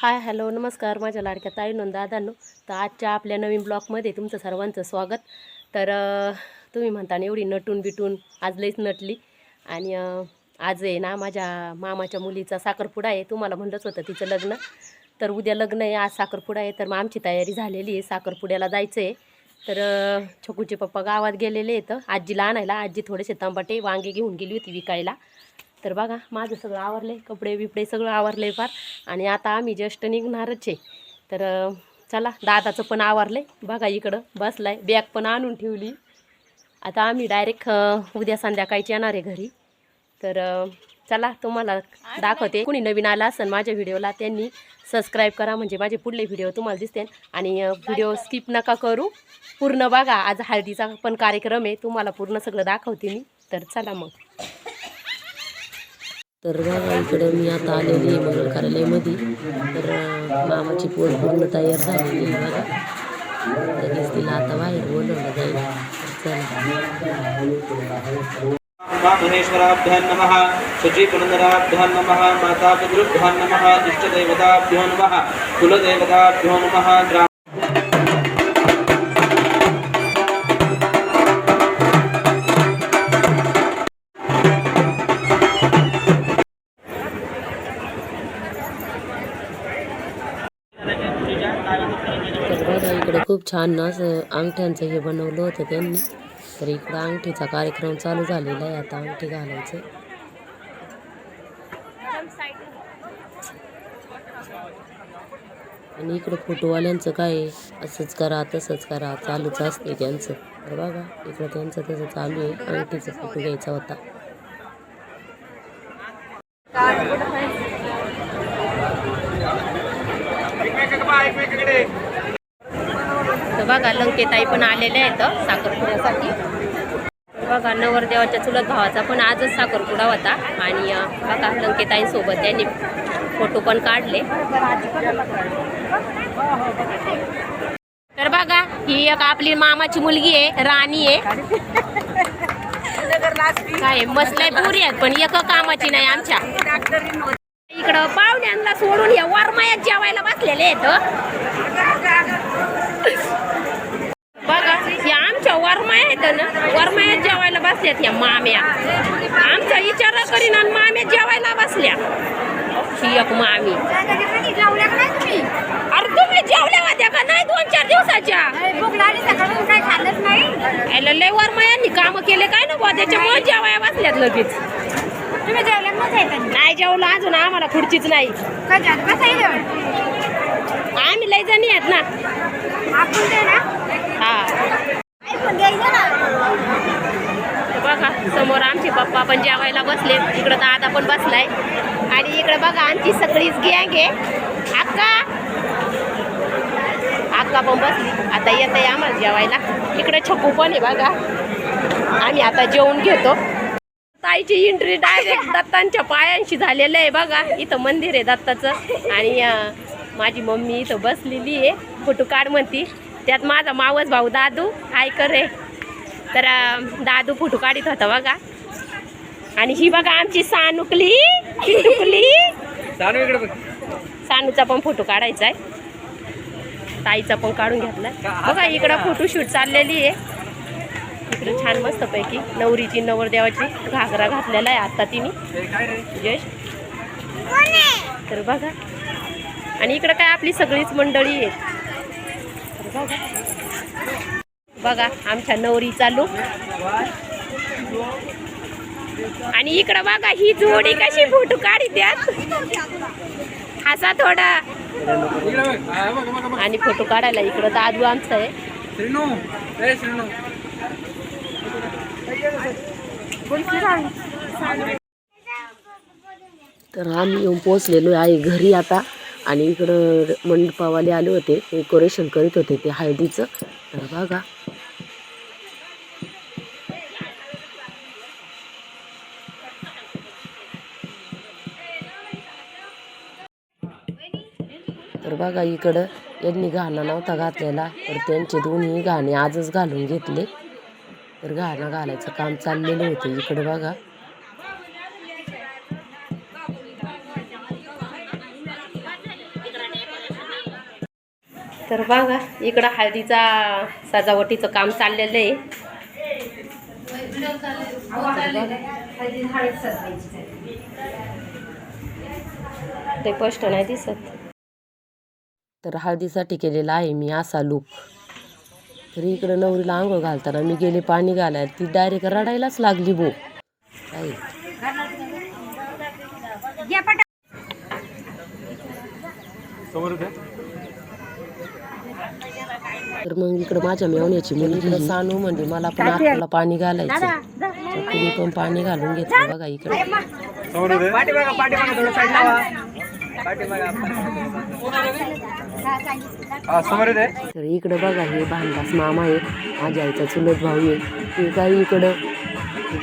Hi hello नमस्कार. माझ्या लाडक्या ताईनं दादांनो. तर आजच्या आपल्या नवीन ब्लॉगमध्ये तुमचं सर्वांचं स्वागत. तर तुम्ही म्हणता ना एवढी नटून बिटून आज लईच नटली. आणि आज आहे ना माझ्या मामाच्या मुलीचा साखरपुडा आहे. तुम्हाला म्हणलंच होतं तिचं लग्न. तर उद्या लग्न आहे आज साखरपुडा आहे. तर मग आमची तयारी झालेली आहे. साखरपुड्याला जायचं आहे तर छोकूचे छकूचे पप्पा गावात गेलेले आहेत. आजीला आणायला. आजी थोडेसे तांबाटे वांगे घेऊन गेली होती विकायला. तर बघा माझं सगळं आवरले कपडे बिपडे सगळं आवरले फार. आणि आता आम्ही जस्ट निघणारच आहे. तर चला दादाचं पण आवरले बघा इकडं बसलाय. बॅग पण आणून ठेवली. आता आम्ही डायरेक्ट उद्या संध्याकाळची येणार आहे घरी. तर चला तुम्हाला दाखवते. कोणी नवीन आला असेल माझ्या व्हिडिओला त्यांनी सबस्क्राईब करा. म्हणजे माझे पुढले व्हिडिओ तुम्हाला दिसते आणि व्हिडिओ स्किप नका करू. पूर्ण बघा. आज हळदीचा पण कार्यक्रम आहे. तुम्हाला पूर्ण सगळं दाखवते मी. तर चला मग. तर बघा इकडं मी आता आलेली आहे मंगल कार्यालयामध्ये तर मामाची पोट पूर्ण तयार झालेली आहे बघा. लगेच तिला आता बाहेर बोलवलं जाईल. तर चला. महेश्वराभ्यां नमः शुचिपुनन्दराभ्यां नमः मातापितृभ्यां नमः इष्टदेवताभ्यो नमः कुलदेवताभ्यो नमः ग्राम तर बघा इकडे खूप छान ना असं अंगठ्यांचं हे बनवलं होतं त्यांनी. तर इकडं अंगठीचा कार्यक्रम चालू झालेला आहे. आता अंगठी घालायचं. आणि इकडं फोटोवाल्यांचं काय असंच करा तसंच करा. चालूच असते त्यांचं. तर बघा इकडं त्यांचं तसं चालू आहे. अंगठीचा फोटो घ्यायचा होता. तर बघा लंकेताई पण आलेल्या आहेत साखरपुड्यासाठी. बघा नवरदेवाच्या चुलत भावाचा पण आजच साखरपुडा होता. आणि बघा लंकेताईंसोबत त्यांनी फोटो पण काढले. तर बघा ही एक आपली मामाची मुलगी आहे राणी आहे. काय मसल्या पुरी आहेत पण एक कामाची नाही आमच्या. इकडं पाहुण्यांना सोडून या वरमायात जेवायला बसलेले आहेत बघा या आमच्या वरमाया आहेत ना वरमायात जेवायला बसल्यात या माम्या. आमचा विचार करीन आणि माम्या जेवायला बसल्या. ही एक मामी. अरे तुम्ही जेवल्या होत्या का? नाही दोन चार दिवसाच्या. लय वरमायांनी कामं केले काय ना बुवा त्याच्यामुळे जेवाया बसल्यात लगेच. नाही जेवलं. अजून आम्हाला खुर्चीच नाही. आम्ही लय जणी आहेत ना. हा. बघा समोर आमचे पप्पा पण जेवायला बसले. इकडं दादा पण बसलाय. आणि इकडे बघा आमची सगळीच गँग आहे. अक्का. अक्का पण बसली. आता येत आहे आम्हाला जेवायला. इकडे छकू पण आहे बघा. आम्ही आता जेवून घेतो. ताईची एंट्री डायरेक्ट दत्तांच्या पायांशी झालेलं आहे बघा. इथं मंदिर आहे दत्ताचं. आणि माझी मम्मी इथं बसलेली आहे. फोटो काढ म्हणती. त्यात माझा मावस भाऊ दादू. हाय करे तर दादू फोटो काढत होता बघा. आणि ही बघा आमची सानुकली. टुकली सानूचा पण फोटो काढायचा आहे. ताईचा पण काढून घेतलाय बघा इकडं फोटोशूट चाललेली आहे. इकडे छान मस्त पैकी नवरीची नवरदेवाची घागरा घातलेला आहे आता तिने. यश. तर बघा. आणि इकडं काय आपली सगळीच मंडळी आहे तर बघा. बघा आमच्या नवरी चालू आणि इकडं बघा ही जोडी कशी फोटो काढी द्या हसा थोडा. आणि फोटो काढायला इकडं दादू आमचं आहे. तर आम्ही येऊन पोचलेलो आहे घरी आता. आणि इकडं मंडपावाले आले होते डेकोरेशन करीत होते ते हळदीचं. तर बघा. तर बघा इकडं यांनी गाणं नव्हता घातलेला तर त्यांचे दोन्ही गाणे आजच घालून घेतले. तर गाणं घालायचं काम चाललेलं होतं इकडं बघा. तर बघा इकडं हळदीचा सजावटीचं काम चाललेलं आहे. ते स्पष्ट नाही दिसत. तर हळदीसाठी केलेला आहे मी असा लूक तर इकडं नवरीला आंघोळ घालताना मी गेले पाणी घालायला. ती डायरेक्ट रडायलाच लागली भो. काय? तर मग इकडं माझ्या मेवण्याची मुलगी सानू म्हणजे मला पण आपल्याला पाणी घालायचं तर तुम्ही पण पाणी घालून घेतलं बघा इकडे. तर इकडं बघा हे भानदास मामा आहे माझ्या आईचा चुलत भाऊ आहे. ते काही इकडं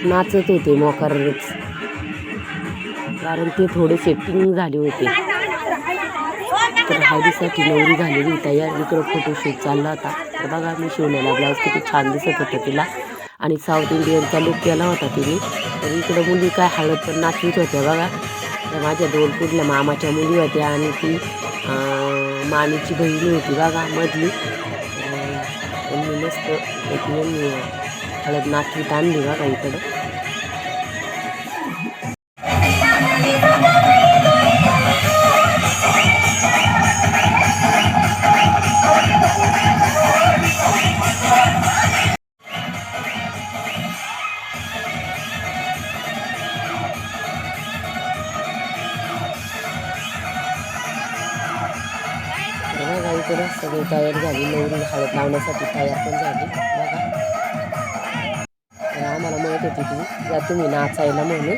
नाचत होते मोकारच कारण ते थोडे सेटिंग झाले होते. तर हळदीसाठी नवरी झालेली तयार इकडं फोटोशूट चालला होता. तर बघा मी शिवलेला ब्लाऊज किती छान दिसत होतं तिला. आणि साऊथ इंडियनचा लुक केला होता तिने. तर इकडं मुली काय हळद पण नाचवीत होत्या बघा. तर माझ्या दोन कुठल्या मामाच्या मुली होत्या आणि ती मामीची बहिणी होती बघा मधली. त्यांनी मस्त एक हळद नाचवीत आणली बघा इकडं. तयार झाली. नवरी हळद लावण्यासाठी तयार पण झाली. बघा. तर आम्हाला म्हणत होती ती. या तुम्ही नाचायला म्हणून.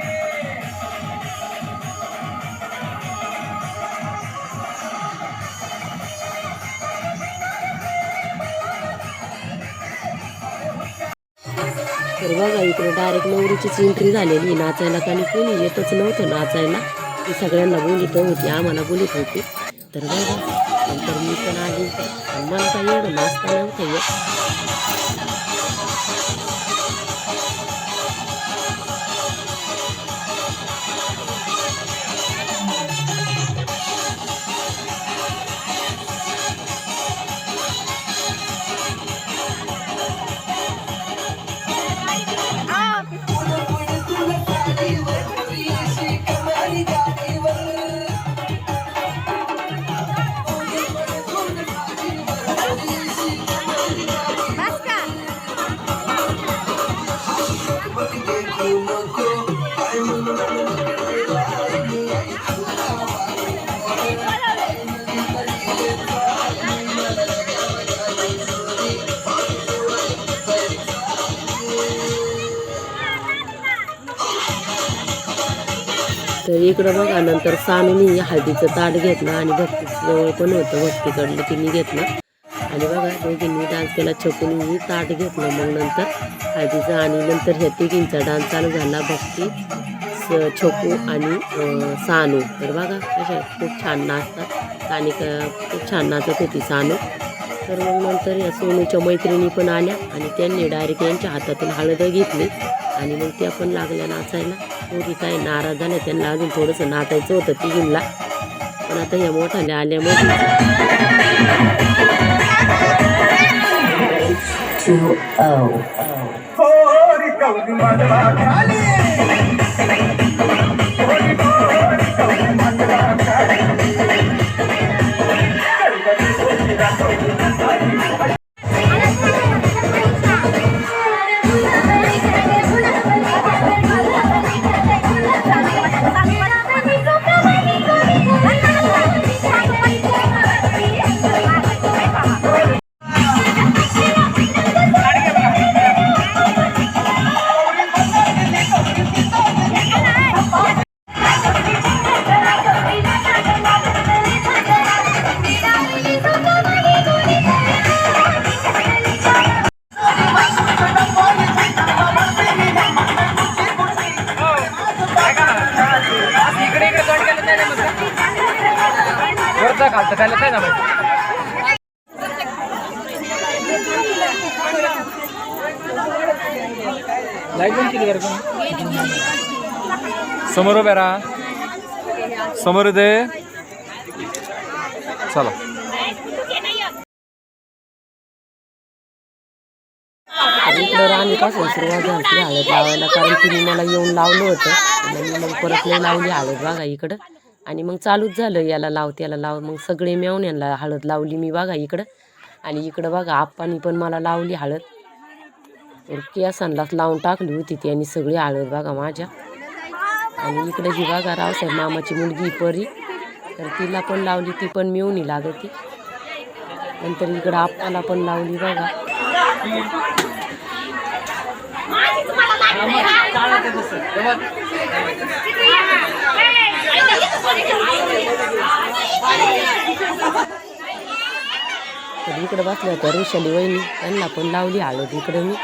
तर बघा इकडे डायरेक्ट नवरीचीच एंट्री झालेली. नाचायला कारण कोणी येतच नव्हतं नाचायला. ती सगळ्यांना बोलित होती आम्हाला बोलित होती. तर बघा. नंतर मी पण आली आणि तर इकडं बघा नंतर सानूनी हळदीचं ताट घेतलं आणि भक्ती जवळ पण होतं भक्तीकडलं तिने घेतलं. आणि बघा दोघींनी डान्स केला छकूनही ताट घेतलं. मग नंतर हळदीचं आणि नंतर ह्या तिघींचा डान्स चालू झाला भक्ती स- छोकू आणि सानू. तर बघा कशा खूप छान नाचतात. आणि क- खूप छान नाचत होती सानू. तर मग नंतर या सोनूच्या मैत्रिणी पण आल्या आणि त्यांनी डायरेक्ट यांच्या हातातून हळद घेतली. आणि मग त्या पण लागल्या नाचायला. पोरी काय नाराज झाल्या त्यांना अजून थोडंसं नाचायचं होतं तिघींना. पण आता या मोठ्याल्या आल्यामध्ये काय समोर उभे राहा. समोर दे. चला. कारण तिने मला येऊन लावलं होतं. मग परत नाही लावली हळद बघा इकडं. आणि मग चालूच झालं याला लाव त्याला लाव. मग सगळे मिळून यांना हळद लावली मी बघा इकडं. आणि इकडं बघा आप्पानी पण मला लावली हळद. तर केसांनाच लावून टाकली होती ती आणि सगळी हळद बघा माझ्या. आणि इकडे जी बघा रावसाहेब मामाची मुलगी परी. तर तिला पण लावली ती पण मिळून लागत. ती नंतर इकडं आप्पाला पण लावली बघा. तर इकडे बसल्या होत्या ऋषाली वहिनी. त्यांना पण लावली हळद इकडे मी.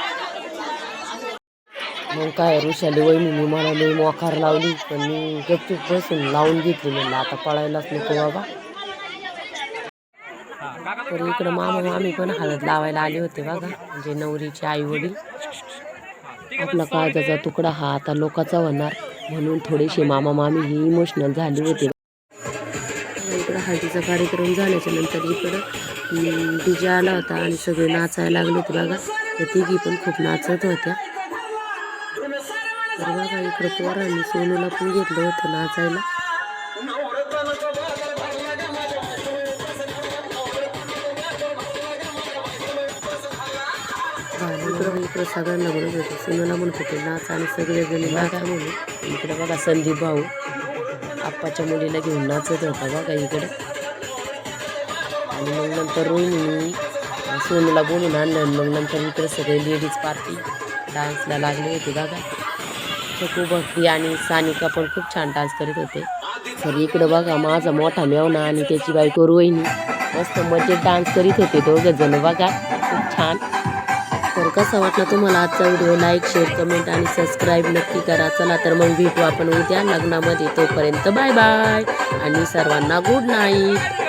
मग काय ऋषाली वहिनी मी म्हणाली मोकार लावली पण मी गपचूप बसून लावून घेतली म्हणलं आता पळायलाच नको बाबा. तर इकडं मामा मामी पण हळद लावायला आले होते बघा म्हणजे नवरीचे आई वडील. आपला काळजाचा तुकडा हा आता लोकाचा होणार. म्हणून थोडेसे मामा मामी ही इमोशनल झाली होती. इकडं हळदीचा कार्यक्रम झाल्याच्यानंतर इकडं डीजे आला होता आणि सगळे नाचायला लागले होते बघा. तर तिघी पण खूप नाचत होत्या. तर बघा इकडं पोरांनी सोनूला पण घेतलं होतं नाचायला. इकडं इकडं सगळ्यांना म्हणत होते सिंधूला म्हणत होते नाच आणि सगळेजण नाचा म्हणून इकडं बघा संदीप भाऊ आप्पाच्या मुलीला घेऊन नाचत होता बघा इकडं आणि मग नंतर रोहिणी सोनूला बोलून आणलं मग नंतर इकडे सगळे लेडीज पार्टी डान्सला लागले होते बघा चकू भक्ती आणि सानिका पण खूप छान डान्स करीत होते तर इकडं बघा माझा मोठा मेवना आणि त्याची बायको रोहिणी मस्त मजेत डान्स करीत होते दोघं जण बघा खूप छान कसा वाटला तुम्हाला आजचा व्हिडिओ? लाईक शेअर कमेंट आणि सबस्क्राईब नक्की करा. चला तर मग भेटू आपण उद्या लग्नामध्ये. तोपर्यंत बाय बाय आणि सर्वांना गुड नाईट